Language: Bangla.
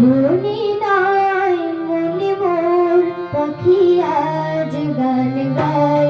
বনে নাই মনে মোর পাখি আজ গান গায়।